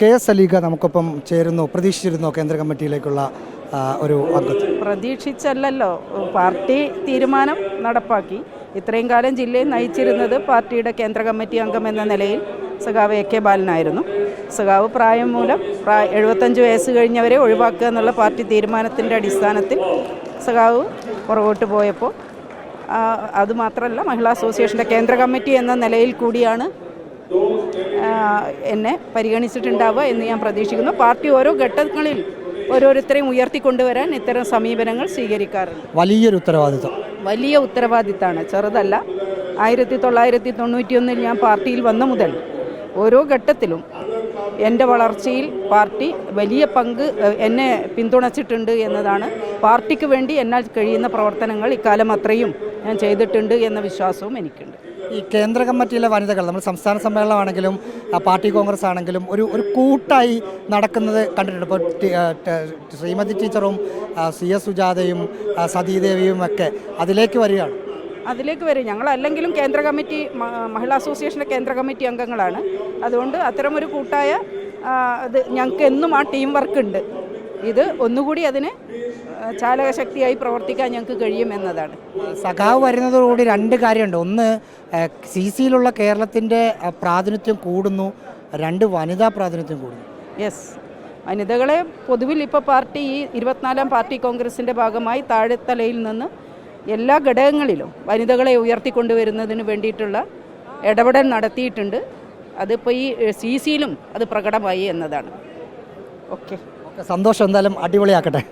K S അലീഗ നമുക്കൊപ്പം ചേരുന്നു പ്രതീക്ഷിച്ചിരുന്നു കേന്ദ്ര കമ്മിറ്റിയിലേക്കുള്ള ഒരു അംഗത്വം. പ്രതീക്ഷിച്ചല്ലല്ലോ. പാർട്ടി തീരുമാനം നടപ്പാക്കി. ഇത്രയും കാലം ജില്ലയിൽ നയിച്ചിരുന്നത് പാർട്ടിയുടെ കേന്ദ്ര കമ്മിറ്റി അംഗം എന്ന നിലയിൽ സഖാവ് എ കെ ബാലനായിരുന്നു. സഖാവ് പ്രായം മൂലം പ്രായ എഴുപത്തഞ്ച് വയസ്സ് കഴിഞ്ഞവരെ ഒഴിവാക്കുക എന്നുള്ള പാർട്ടി തീരുമാനത്തിന്റെ അടിസ്ഥാനത്തിൽ സഖാവ് പുറകോട്ട് പോയപ്പോൾ അതുമാത്രമല്ല മഹിളാ അസോസിയേഷന്റെ കേന്ദ്ര കമ്മിറ്റി എന്ന നിലയിൽ കൂടിയാണ് എന്നെ പരിഗണിച്ചിട്ടുണ്ടാവുക എന്ന് ഞാൻ പ്രതീക്ഷിക്കുന്നു. പാർട്ടി ഓരോ ഘട്ടങ്ങളിൽ ഓരോരുത്തരെയും ഉയർത്തിക്കൊണ്ടുവരാൻ ഇത്തരം സമീപനങ്ങൾ സ്വീകരിക്കാറുണ്ട്. വലിയൊരു ഉത്തരവാദിത്തം. വലിയ ഉത്തരവാദിത്തമാണ് ചെറുതല്ല. ആയിരത്തി തൊള്ളായിരത്തി തൊണ്ണൂറ്റിയൊന്നിൽ ഞാൻ പാർട്ടിയിൽ വന്ന മുതൽ ഓരോ ഘട്ടത്തിലും എന്റെ വളർച്ചയിൽ പാർട്ടി വലിയ പങ്ക് എന്നെ പിന്തുണച്ചിട്ടുണ്ട് എന്നതാണ് പാർട്ടിക്ക് വേണ്ടി എന്നാൽ കഴിയുന്ന പ്രവർത്തനങ്ങൾ ഇക്കാലം അത്രയും ഞാൻ ചെയ്തിട്ടുണ്ട് എന്ന വിശ്വാസവും എനിക്കുണ്ട്. ഈ കേന്ദ്ര കമ്മിറ്റിയിലെ വനിതകൾ നമ്മൾ സംസ്ഥാന സമ്മേളനമാണെങ്കിലും പാർട്ടി കോൺഗ്രസ് ആണെങ്കിലും ഒരു ഒരു കൂട്ടായി നടക്കുന്നത് കണ്ടിട്ടുണ്ട്. ഇപ്പോൾ ശ്രീമതി ടീച്ചറും സി എസ് സുജാതയും സതീദേവിയും ഒക്കെ അതിലേക്ക് വരികയാണ്. അതിലേക്ക് വരും. ഞങ്ങൾ അല്ലെങ്കിലും കേന്ദ്ര കമ്മിറ്റി മഹിളാ അസോസിയേഷന്റെ കേന്ദ്ര കമ്മിറ്റി അംഗങ്ങളാണ്. അതുകൊണ്ട് അത്തരമൊരു കൂട്ടായ അത് ഞങ്ങൾക്ക് എന്നും ആ ടീം വർക്ക് ഉണ്ട്. ഇത് ഒന്നുകൂടി അതിന് ചാലകശക്തിയായി പ്രവർത്തിക്കാൻ ഞങ്ങൾക്ക് കഴിയും എന്നതാണ്. സഖാവ് വരുന്നതോടുകൂടി രണ്ട് കാര്യമുണ്ട്. ഒന്ന് സി സിയിലുള്ള കേരളത്തിന്റെ പ്രാതിനിധ്യം കൂടുന്നു. രണ്ട് വനിതാ പ്രാതിനിധ്യം കൂടുന്നു. യെസ് വനിതകളെ പൊതുവിൽ ഇപ്പോൾ പാർട്ടി ഈ ഇരുപത്തിനാലാം പാർട്ടി കോൺഗ്രസിന്റെ ഭാഗമായി താഴെത്തലയിൽ നിന്ന് എല്ലാ ഘടകങ്ങളിലും വനിതകളെ ഉയർത്തിക്കൊണ്ടുവരുന്നതിന് വേണ്ടിയിട്ടുള്ള ഇടപെടൽ നടത്തിയിട്ടുണ്ട്. അതിപ്പോൾ ഈ സി സിയിലും അത് പ്രകടമായി എന്നതാണ്. ഓക്കെ സന്തോഷം എന്തായാലും അടിപൊളിയാക്കട്ടെ.